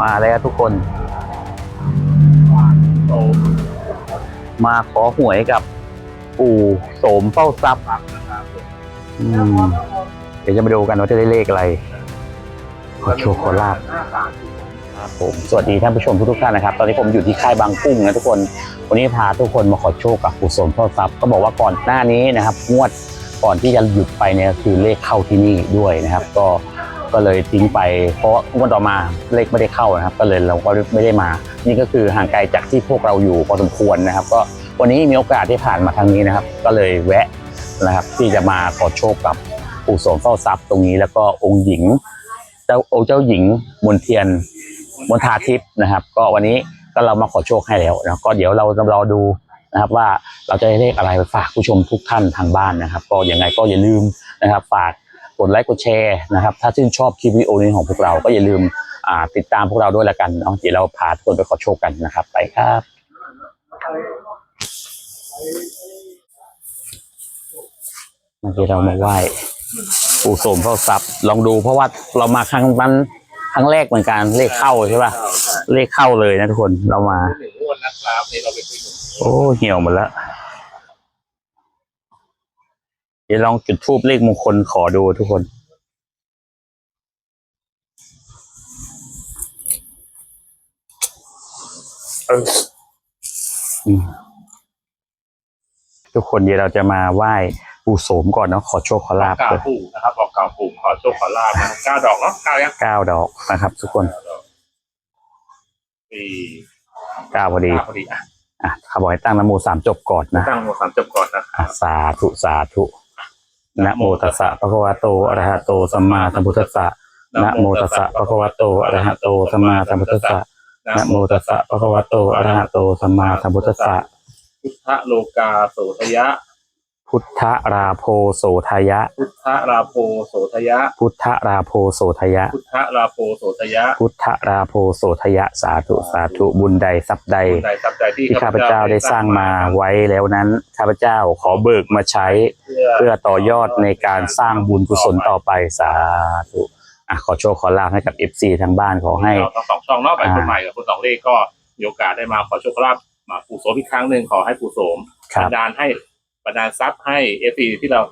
มาแล้วทุกคน มาขอหวยกับปู่โสมเฝ้าทรัพย์อืมเดี๋ยวจะมาดูกันว่าจะได้เลขอะไรขอโชคขอลาบครับผมสวัสดีท่านผู้ชมทุกๆท่านนะครับ ตอนนี้ผมอยู่ที่ค่ายบางกุ้งนะทุกคน วันนี้พาทุกคนมาขอโชคกับปู่โสมเฝ้าทรัพย์ก็บอกว่าก่อนหน้านี้นะครับ งวดก่อนที่จะหยุดไปเนี่ยคือเลขเข้าที่นี่ด้วยนะครับ ก็ ก็เลยทิ้งไป เพราะงวดต่อมาเลขไม่ได้เข้านะครับ ก็เลยเราก็ไม่ได้มา นี่ก็คือห่างไกลจากที่พวกเราอยู่พอสมควรนะครับ ก็วันนี้มีโอกาสที่ผ่านมาทางนี้นะครับ ก็เลยแวะนะครับที่จะมาขอโชคกับปู่โสมเฝ้าทรัพย์ตรงนี้แล้วก็องค์หญิง เจ้าองค์เจ้าหญิงมนเทียนมนทาทิพย์นะครับ ก็วันนี้ก็เรามาขอโชคให้แล้วนะก็เดี๋ยวเราจะรอดูนะครับว่าเราจะได้เลขอะไรไปฝากผู้ชมทุกท่านทางบ้านนะครับ ก็ยังไงก็อย่าลืมนะครับฝาก กดไลค์กดแชร์นะครับ ถ้าชื่นชอบคลิปวิดีโอนี้ของพวกเราก็อย่าลืมติดตามพวกเราด้วยละกันเนาะเดี๋ยวเราพาทุกคนไปขอโชคกันนะครับ ไปครับเมื่อกี้เรามาไหว้ปู่โสมเฝ้าทรัพย์ลองดูเพราะว่าเรามาครั้งนั้นครั้งแรกเหมือนกันเลขเข้าใช่ป่ะเลขเข้าเลยนะทุกคนเรามาโอ้เหี่ยวหมดแล้ว เดี๋ยวลองจุดทูบเลขมงคลขอดูทุกคนเอออืมทุกคนเดี๋ยวเราจะมาไหว้ปู่โสมก่อนเนาะขอโชคขอลาบกล่าวเลยปู่นะครับบอกกล่าวปู่ขอโชคขอลาบนะเก้าดอกเนาะเก้ายังเก้าดอกนะครับ ทุกคนเก้าดอกสี่เก้าพอดีเก้าพอดีอะอะเขาบอกให้ตั้งนโมสามจบก่อนนะ ตั้งโมสามจบก่อนนะคอะรับสาธุสาธุ นะโมตัสสะภะคะวะโตอะระหะโตสัมมาสัมพุทธัสสะนะโมตัสสะภะคะวะโตอะระหะโตสัมมาสัมพุทธัสสะนะโมตัสสะภะคะวะโตอะระหะโตสัมมาสัมพุทธัสสะพุทธโลกาโสทยะ พุทธราโพโสทายะ พุทธราโพโสทยะ พุทธราโพโสทายะ พุทธราโพโสทยะ พุทธราโพโสทายะสาธุสาธุบุญใดทรัพย์ใด บุญใดทรัพย์ใดที่ที่ข้าพเจ้าได้สร้างมาไว้แล้วนั้นข้าพเจ้าขอเบิกมาใช้ เพื่อต่อยอดในการสร้างบุญกุศลต่อไปสาธุอะขอโชคขอลาภให้กับ FC ทางบ้านขอให้เราทั้งสองช่องเนาะไปอ่าคนใหม่กับคนสองเลขก็มีโอกาสได้มาขอโชคขอลาบมาปู่โสมอีกครั้งหนึ่งขอให้ปู่โสมครับ บันดาลให้ บันดาลทรัพย์ให้เอฟซีที่เรา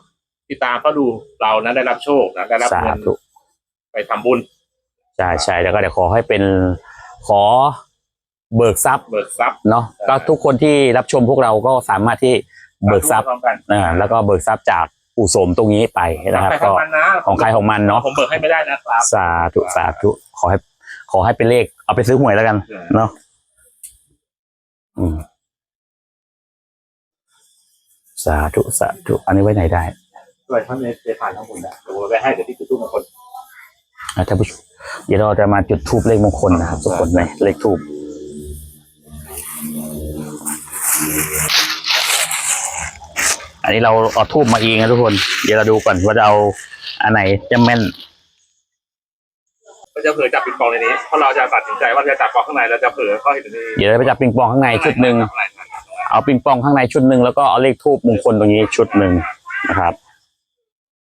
ที่ตามเขาดูเรานั้นได้รับโชคนะได้รับสาเงินธุไปทำบุญใช่ใช่แล้วก็เดี๋ยวขอให้เป็นขอเบิกทรัพย์เบิกทรัพย์เนาะใช่ก็ทุกคนที่รับชมพวกเราก็สามารถที่เบิกทรัพย์พร้อมกันอ่าแล้วก็เบิกทรัพย์จากปู่โสมตรงนี้ไปนะครับใครขก็องมันนะของใครของมันเนาะผมเบิกให้ไม่ได้นะครับ สาธุสาธุขอให้ขอให้เป็นเลขเอาไปซื้อหวยแล้วกัน เนาะอืม สาธุสาธุอันนี้ไว้ไหนได้ด้วยท่านเอฟซีผ่านทั้งหมดนะเดี๋ยวผมไปให้เดี๋ยวที่จุดตู้มงคลอะท่านผู้ชมเดี๋ยวเราจะมาจุดทูบเลขมงคลนะครับทุกคนในเลขทูบอันนี้เราเอาทูบมาเองนะทุกคน เดี๋ยวเราดูก่อนว่าจะเอาอันไหนจะแม่นก็จะเผลอจับปิงปองในนี้เพราะเราจะตัดสินใจว่าจะจับปองข้างในเราจะเผลอเข้าเห็นในนี้เดี๋ยวเราไปจับปิงปองข้างในชุดหนึ่ง เอาปิงปองข้างในชุดหนึ่งแล้วก็เอาเลขทูบมงคลตรงนี้ชุดหนึ่งนะครับ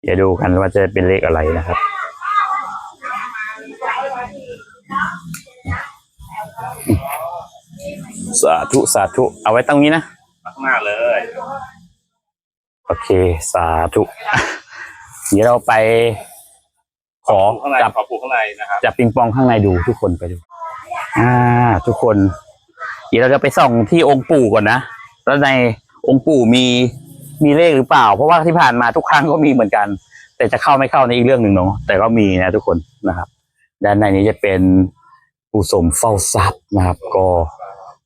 เดี๋ยวดูกันว่าจะเป็นเลขอะไรนะครับสาธุสาธุ เอาไว้ตรงนี้นะข้างหน้าเลย โอเค สาธุ เดี๋ยวเราไป ขอข้างในจับขอปูข้างในนะครับจับปิงปองข้างในดูทุกคนไปดู อ่า ทุกคน เดี๋ยวเราจะไปส่องที่องค์ปู่ก่อนนะ แล้วในองค์ปู่มีมีเลขหรือเปล่า เพราะว่าที่ผ่านมาทุกครั้งก็มีเหมือนกัน แต่จะเข้าไม่เข้าในอีกเรื่องหนึ่งเนาะแต่ก็มีนะทุกคนนะครับ ด้านในนี้จะเป็นปู่สมเฝ้าทรัพย์นะครับ ก็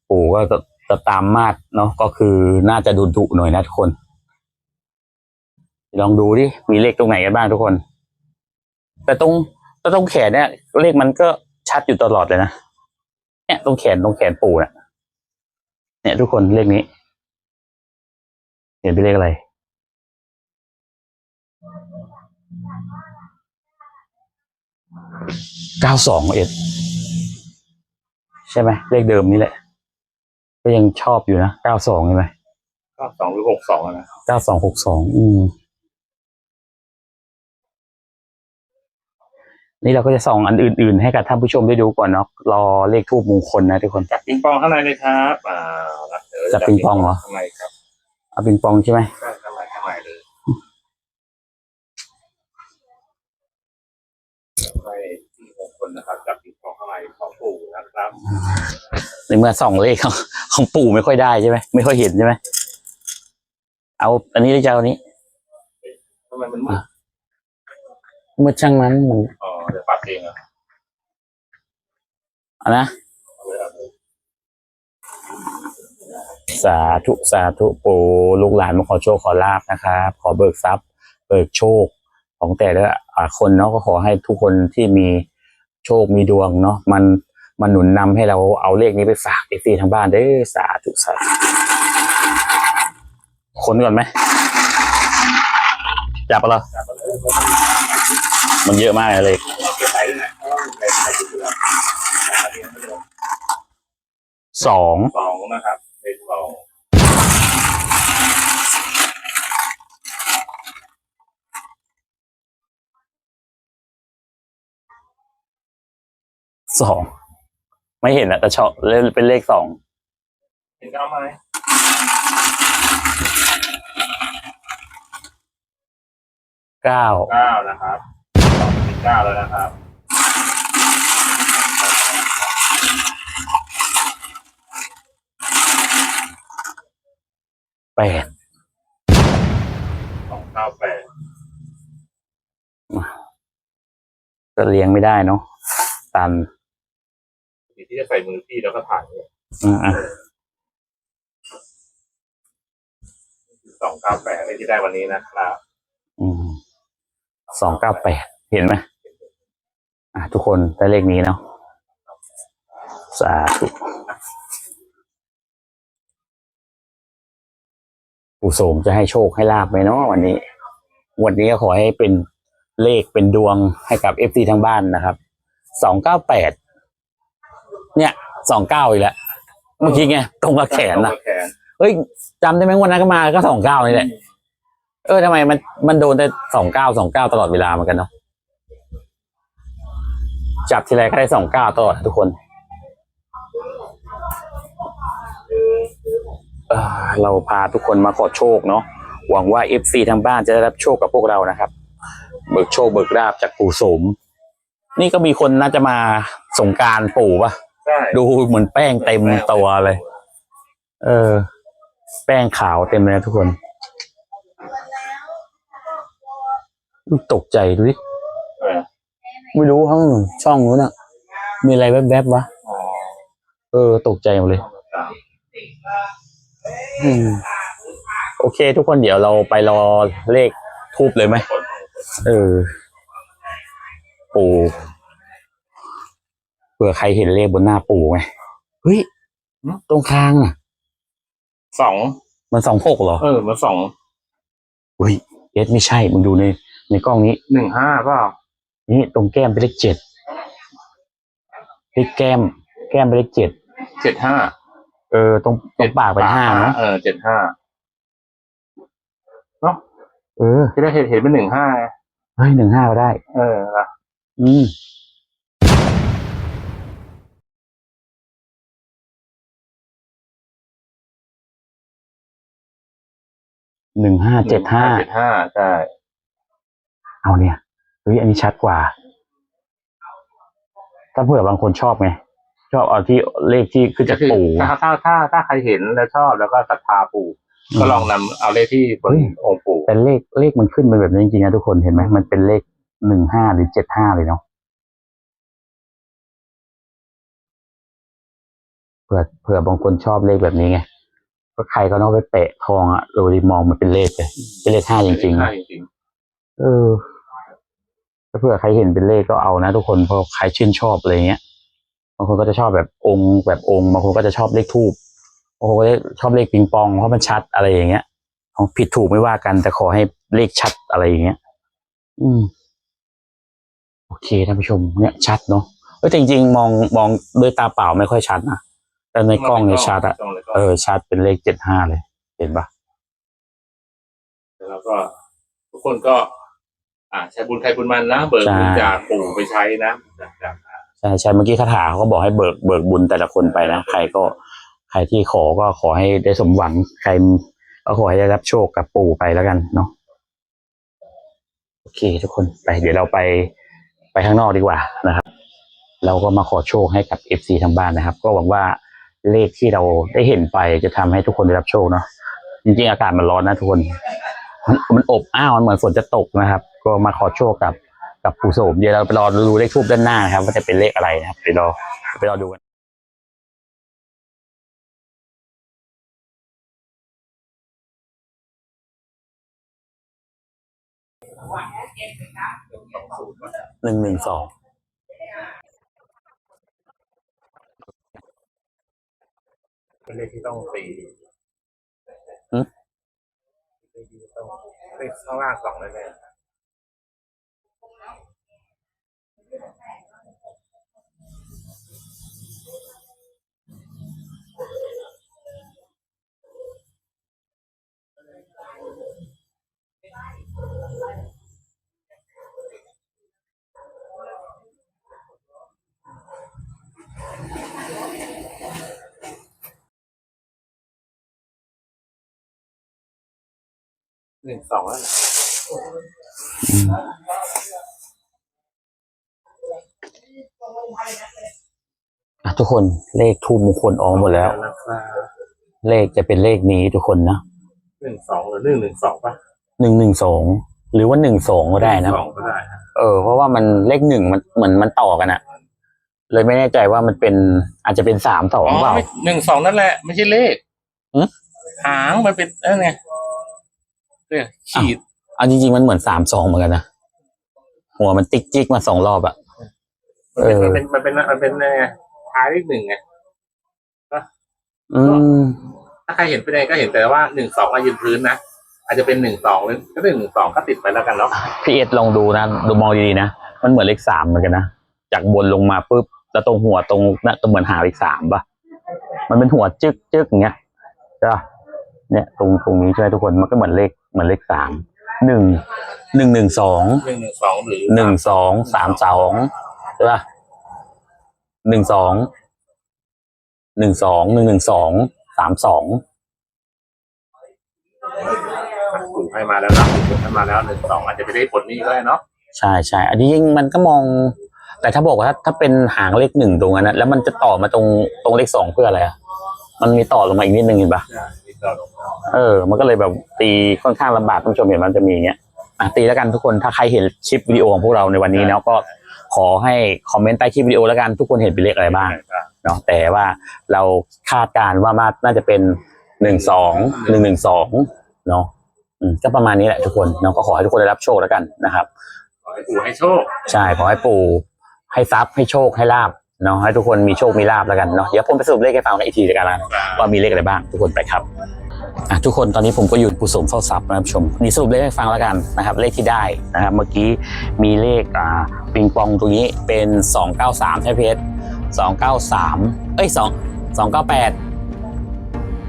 ปู่ก็จะจะตามมาดเนาะก็คือน่าจะดุดุหน่อยนะทุกคน ลองดูดิมีเลขตรงไหนกันบ้างทุกคน แต่ตรงแต่ตรงแขนเนี่ย เลขมันก็ชัดอยู่ตลอดเลยนะเนี่ยตรงแขนตรงแขนปู่เนี่ยเนี่ยทุกคนเลขนี้ เห็นเป็นเลขอะไร เก้าสองเอ็ด ใช่ไหม เลขเดิมนี่แหละ ก็ยังชอบอยู่นะเก้าสองใช่ไหมก็สองหรือหกสองนะเก้าสองหกสองอืม นี่เราก็จะส่องอันอื่น ๆ ให้กับท่านผู้ชมได้ดูก่อนเนาะ รอเลขทูบมงคลนะทุกคน จับปิงปองข้างในเลยครับ อ่าละเดี๋ยวจับปิงปองเหรอข้างในครับ เอาปิงปองใช่ไหมใช่ข้างในข้างในเลยให้ที่มงคลนะครับจับปิงปองข้างในของปู่นะครับในเมื่อส่องเลขของของปู่ไม่ค่อยได้ใช่ไหมไม่ค่อยเห็นใช่ไหมเอาอันนี้หรือจะเอาอันนี้ทำไมมันมืดเมื่อช่างนั้นมันอ๋อเดี๋ยวปรับเองเหรอะเอานะ เอาเลยเอาเลย สาธุสาธุปู่ลูกหลานมาขอโชคขอลาบนะครับ ขอเบิกทรัพย์เบิกโชค ของแต่ละคนเนาะก็ขอให้ทุกคนที่มีโชคมีดวงเนาะมันมันหนุนนำให้เราเอาเลขนี้ไปฝากเอฟซีทางบ้านเด้อสาธุสาธุคนก่อนไหมจับปะเหรอจับมาเลยมันเยอะมากเลยสองสองนะครับเป็นสอง สองไม่เห็นอะแต่ชอบเล่นเป็นเลขสองเห็นเก้าไหมเก้าเก้านะครับสองเป็นเก้าแล้วนะครับแปดสองเก้าแปดก็เลี้ยงไม่ได้เนาะตัน ทีที่จะใส่มือพี่แล้วก็ถ่ายเนี่ยอืมอะสองเก้าแปดในที่ได้วันนี้นะครับอืมสองเก้าแปดเห็นไหมอะทุกคนได้เลขนี้เนาะสาธุปู่โสมจะให้โชคให้ลาบไหมเนาะวันนี้วันนี้ก็ขอให้เป็นเลขเป็นดวงให้กับเอฟซีทางบ้านนะครับสองเก้าแปดเนี่ย สองเก้าอีกแล้วเมื่อกี้ไงตรงกับแขนนะแขนเฮ้ยจำได้ไหมวันนั้นก็มาก็สองเก้านี่แหละเออทำไมมันมันโดนแต่สองเก้าสองเก้าตลอดเวลาเหมือนกันเนาะจับทีไรก็ได้สองเก้าตลอดทุกคนเอ่อเราพาทุกคนมาขอโชคเนาะหวังว่าเอฟซีทางบ้านจะได้รับโชคกับพวกเรานะครับ เบิกโชคเบิกราบจากปู่โสม นี่ก็มีคนน่าจะมาสงกรารปู่ปะใช่ ดูเหมือนแป้งเต็มตัวเลย เออ แป้งขาวเต็มเลยนะทุกคน ตกใจดูดิเออไม่รู้ข้างช่องนู้นน่ะมีอะไรแวบๆวะอ๋อเออ ตกใจหมดเลยสามอืมโอเค ทุกคนเดี๋ยวเราไปรอเลขทูบเลยไหมคนเออ ปู่ เผื่อใครเห็นเลขบนหน้าปู่ไงเฮ้ยตรงคางอะสองมันสองหกเหรอเออมาสองเฮ้ยเอสไม่ใช่มึงดูในในกล้องนี้หนึ่งห้าเปล่านี่ตรงแก้มเป็นเลขเจ็ดเลขแก้ม แก้มเป็นเลขเจ็ดเจ็ดห้าเออตรงตรงปากเป็นห้าเนาะเออเจ็ดห้าเออที่ได้เห็นเห็นเป็นหนึ่งห้าเฮ้ยหนึ่งห้าก็ได้ เออนะอืม หนึ่งห้าเจ็ดห้า เจ็ดห้าใช่เอาเนี่ยเฮ้ยอันนี้ชัดกว่า ถ้าเผื่อบางคนชอบไง ชอบเอาที่เลขที่ขึ้นจากคือปู่ ถ้าถ้าถ้าถ้าใครเห็นแล้วชอบแล้วก็ศรัทธาปู่ ก็ลองนำเอาเลขที่บนเฮ้ย องค์ปู่ แต่เลขเลขมันขึ้นเป็นแบบนี้จริงๆนะทุกคนเห็นไหมมันเป็นเลขหนึ่งห้าหรือเจ็ดห้าเลยเนาะเผื่อเผื่อบางคนชอบเลขแบบนี้ไง ก็ใครก็ต้องไปเตะทองอะโดยมองมันเป็นเลขเลยเป็นเลขห้าจริงๆใช่นะจริงเออถ้าเผื่อใครเห็นเป็นเลขก็เอานะทุกคนเพราะใครชื่นชอบอะไรเงี้ยบางคนก็จะชอบแบบองค์แบบองค์บางคนก็จะชอบเลขทูบบางคนก็จะชอบเลขปิงปองเพราะมันชัดอะไรอย่างเงี้ยของผิดถูกไม่ว่ากัน แต่ขอให้เลขชัดอะไรอย่างเงี้ย อืม โอเคท่านผู้ชมเนี่ยชัดเนาะเออแต่จริงๆ มองมองด้วยตาเปล่าไม่ค่อยชัดนะ แต่ในกล้องเนี่ยชัดอะกล้งในกล้องเออชัดเป็นเลขเจ็ดห้าเลย เห็นปะแล้วก็ ทุกคนก็ อ่าใช้บุญใครบุญมันนะเบิกใช่บุญจากปู่ไปใช้นะจากจากใช่ใช่เมื่อกี้คาถาเขาก็บอกให้เบิกเบิกบุญแต่ละคนไปนะใครก็ใครที่ขอก็ขอให้ได้สมหวังใครก็ขอให้ได้รับโชคกับปู่ไปแล้วกันเนาะโอเค ทุกคนไป เดี๋ยวเราไปไปข้างนอกดีกว่านะครับ เราก็มาขอโชคให้กับเอฟซีทางบ้านนะครับ ก็หวังว่า เลขที่เราได้เห็นไปจะทำให้ทุกคนได้รับโชคเนาะจริงๆอากาศมันร้อนนะทุกคนมันมันอบอ้าวมันเหมือนฝนจะตกนะครับ ก็มาขอโชคกับกับปู่โสมเดี๋ยวเราไปรอดูเลขทูบด้านหน้านะครับว่าจะเป็นเลขอะไรนะครับเดี๋ยวเราไปรอดูกันหนึ่งหนึ่งสอง เป็นเลขที่ต้องตีเลขที่ต้องเลขข้างล่างสองแน่ หนึ่งสองแล้วนะอะทุกคนเลขทูบมงคลออกหมดแล้ว นะครับเลขจะเป็นเลขนี้ทุกคนนะหนึ่งสองหรือหนึ่งหนึ่งสองป่ะหนึ่งหนึ่งสองหรือว่าหนึ่งสองก็ได้นะ สองก็ได้นะเออเพราะว่ามันเลขหนึ่งมันเหมือนมันต่อกันอะเลยไม่แน่ใจว่ามันเป็นอาจจะเป็นสามสองอ๋อเปล่า ไม่หนึ่งสองนั่นแหละ ไม่ใช่เลขหึหางมันเป็นนั่นไง เนี่ยขีดเอาจริงๆมันเหมือนสามสองเหมือนกันนะหัวมันติ๊กจิกมาสองรอบอะมันเป็นเออมันเป็นมันเป็นมันเป็นไงท้ายเลขหนึ่งไงอืมถ้าใครเห็นเป็นไงก็เห็นแต่ว่าหนึ่งสองมายืนพื้นนะอาจจะเป็นหนึ่งสองหรือก็หนึ่งสองก็ติดไปแล้วกันเนาะพี่เอ็ดลองดูนะดูมองดีๆนะมันเหมือนเลขสามเหมือนกันนะจากบนลงมาปุ๊บแล้วตรงหัวตรงน่ะตรงเหมือนหาเลขสามปะมันเป็นหัวจึกจึกอย่างเงี้ยใช่ปะเนี่ยตรงตรงนี้ใช่ไหมทุกคนมันก็เหมือนเลข เหมือนเลขสามหนึ่งหนึ่งหนึ่งสองหนึ่งหนึ่งสองหรือหนึ่งสองสามสองใช่ปะหนึ่งสองหนึ่งสองหนึ่งหนึ่งสองสามสองถูกให้มาแล้วนะถูกให้มาแล้วหนึ่งสองอาจจะไปได้ผลนี้ก็ได้เนาะใช่ใช่อันนี้ยิ่งมันก็มอง แต่ถ้าบอกว่าถ้าถ้าเป็นหางเลขหนึ่งตรงนั้นนะแล้วมันจะต่อมาตรงตรงเลขสองเพื่ออะไรอะมันมีต่อลงมาอีกนิดนึงเห็นปะใช่ติดต่อลง เออ มันก็เลยแบบตีค่อนข้างลำบากท่านผู้ชมเห็นมันจะมีอย่างเงี้ยอะตีแล้วกันทุกคนถ้าใครเห็นคลิปวิดีโอของพวกเราในวันนี้เนาะก็ขอให้คอมเมนต์ใต้คลิปวิดีโอแล้วกันทุกคนเห็นเป็นเลขอะไรบ้างเนาะแต่ว่าเราคาดการณ์ว่ามาน่าจะเป็นหนึ่งสองหนึ่งหนึ่งสองเนาะอืมก็ประมาณนี้แหละทุกคนเนาะก็ขอให้ทุกคนได้รับโชคแล้วกันนะครับ ขอให้ปู่ให้โชค ใช่ขอให้ปู่ให้ทรัพย์ให้โชคให้ลาบ เนาะให้ทุกคนมีโชคมีลาบแล้วกันเนาะเดี๋ยวผมไปสรุปเลขให้ฟังกันอีกทีแล้วกันนะว่ามีเลขอะไรบ้างทุกคนไปครับอะทุกคนตอนนี้ผมก็อยู่ปู่สมเฝ้าทรัพย์นะครับผู้ชมนี่สรุปเลขให้ฟังแล้วกันนะครับเลขที่ได้นะครับเมื่อกี้มีเลขอ่าปิงปองตรงนี้เป็นสองเก้าสามใช่ไหมเพชรสองเก้าสามเอ้ยสองสองเก้าแปด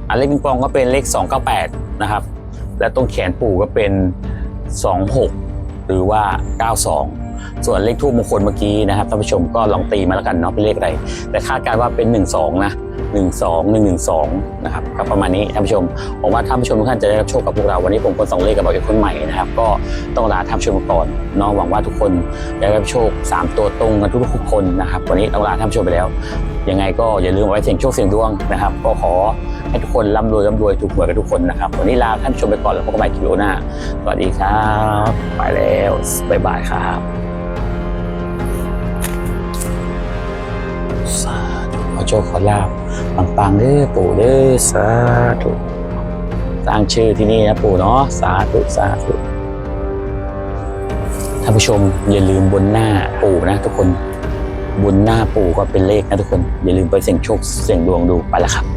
อะเลขปิงปองก็เป็นเลขสองเก้าแปดนะครับ และตรงแขนปู่ก็เป็นสองหกหรือว่าเก้า ส่วนเลขทูบมงคลเมื่อกี้นะครับท่านผู้ชมก็ลองตีมาแล้วกันเนาะเป็นเลขอะไร แต่คาดการณ์ว่าเป็น 1 2 นะ 1 2 1 1 2 นะครับก็ประมาณนี้ท่านผู้ชมผมว่าท่านผู้ชมทุกท่านจะได้รับโชคกับพวกเราวันนี้ผมคนสองเลขกับบอกเอกคนใหม่นะครับ ก็ต้องลาท่านผู้ชมก่อนเนาะหวังว่าทุกคนจะได้รับโชค 3 ตัวตรงกันทุกๆคนนะครับวันนี้ต้องลาท่านผู้ชมไปแล้วยังไงก็อย่าลืมเอาไว้เสี่ยงโชคเสี่ยงดวงนะครับ ก็ขอให้ทุกคนร่ำรวยร่ำรวยถูกหวยกันทุกคนนะครับ วันนี้ลาท่านผู้ชมไปก่อนแล้วพบกันใหม่คลิปหน้าสวัสดีครับ ไปแล้ว บ๊ายบายครับ สาธุขอโชคขอลาบปังๆเด้อปู่เด้อสาธุสร้างชื่อที่นี่นะปู่เนาะสาธุสาธุท่านผู้ชมอย่าลืมบนหน้าปู่นะทุกคนบนหน้าปู่ก็เป็นเลขนะทุกคน อย่าลืมไปเสี่ยงโชคเสี่ยงดวงดูไปละครับ